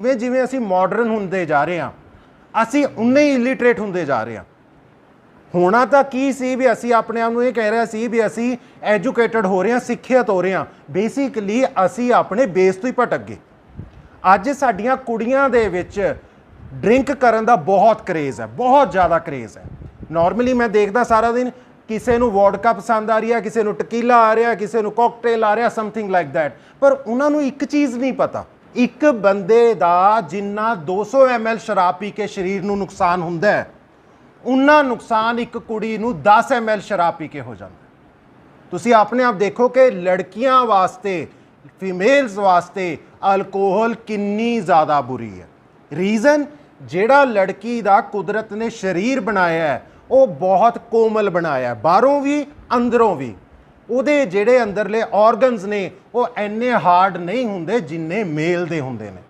ਜਿਵੇਂ ਜਿਵੇਂ ਅਸੀਂ ਮਾਡਰਨ ਹੁੰਦੇ ਜਾ ਰਹੇ ਹਾਂ, ਅਸੀਂ ਉਨੇ ਹੀ ਇਲਿਟਰੇਟ ਹੁੰਦੇ ਜਾ ਰਹੇ ਹਾਂ। ਹੋਣਾ ਤਾਂ ਕੀ ਸੀ ਵੀ ਅਸੀਂ ਆਪਣੇ ਆਪ ਨੂੰ ਇਹ ਕਹਿ ਰਿਹਾ ਸੀ ਵੀ ਅਸੀਂ ਐਜੂਕੇਟਡ ਹੋ ਰਹੇ ਹਾਂ, ਸਿੱਖਿਅਤ ਹੋ ਰਹੇ ਹਾਂ। ਬੇਸਿਕਲੀ ਅਸੀਂ ਆਪਣੇ ਬੇਸ ਤੋਂ ਹੀ ਭਟਕ ਗਏ। ਅੱਜ ਸਾਡੀਆਂ ਕੁੜੀਆਂ ਦੇ ਵਿੱਚ ਡਰਿੰਕ ਕਰਨ ਦਾ ਬਹੁਤ ਕਰੇਜ਼ ਹੈ, ਬਹੁਤ ਜ਼ਿਆਦਾ ਕਰੇਜ਼ ਹੈ। ਨਾਰਮਲੀ ਮੈਂ ਦੇਖਦਾ ਸਾਰਾ ਦਿਨ ਕਿਸੇ ਨੂੰ ਵੋਡਕਾ ਪਸੰਦ ਆ ਰਹੀ ਹੈ, ਕਿਸੇ ਨੂੰ ਟਕੀਲਾ ਆ ਰਿਹਾ, ਕਿਸੇ ਨੂੰ ਕਾਕਟੇਲ ਆ ਰਿਹਾ ਸਮਥਿੰਗ ਲਾਈਕ ਥੈਟ ਪਰ ਉਹਨਾਂ ਨੂੰ ਇੱਕ ਚੀਜ਼ ਨਹੀਂ ਪਤਾ। ਇੱਕ ਬੰਦੇ ਦਾ ਜਿੰਨਾ 200 ml ਸ਼ਰਾਬ ਪੀ ਕੇ ਸਰੀਰ ਨੂੰ ਨੁਕਸਾਨ ਹੁੰਦਾ ਹੈ, ਉਨਾ ਨੁਕਸਾਨ ਇੱਕ ਕੁੜੀ ਨੂੰ 10 ml ਸ਼ਰਾਬ ਪੀ ਕੇ ਹੋ ਜਾਂਦਾ ਤੁਸੀਂ ਆਪਣੇ ਆਪ ਦੇਖੋ ਕਿ ਲੜਕੀਆਂ ਵਾਸਤੇ ਫੀਮੇਲਸ ਵਾਸਤੇ ਅਲਕੋਹਲ ਕਿੰਨੀ ਜ਼ਿਆਦਾ ਬੁਰੀ ਹੈ। ਰੀਜ਼ਨ ਜਿਹੜਾ ਲੜਕੀ ਦਾ ਕੁਦਰਤ ਨੇ ਸਰੀਰ ਬਣਾਇਆ ਹੈ, ਉਹ ਬਹੁਤ ਕੋਮਲ ਬਣਾਇਆ ਹੈ, ਬਾਹਰੋਂ ਵੀ, ਅੰਦਰੋਂ ਵੀ। ਉਹਦੇ ਜਿਹੜੇ ਅੰਦਰਲੇ ਆਰਗਨਸ ਨੇ, ਉਹ ਐਨੇ ਹਾਰਡ ਨਹੀਂ ਹੁੰਦੇ ਜਿੰਨੇ ਮੇਲ ਦੇ ਹੁੰਦੇ ਨੇ।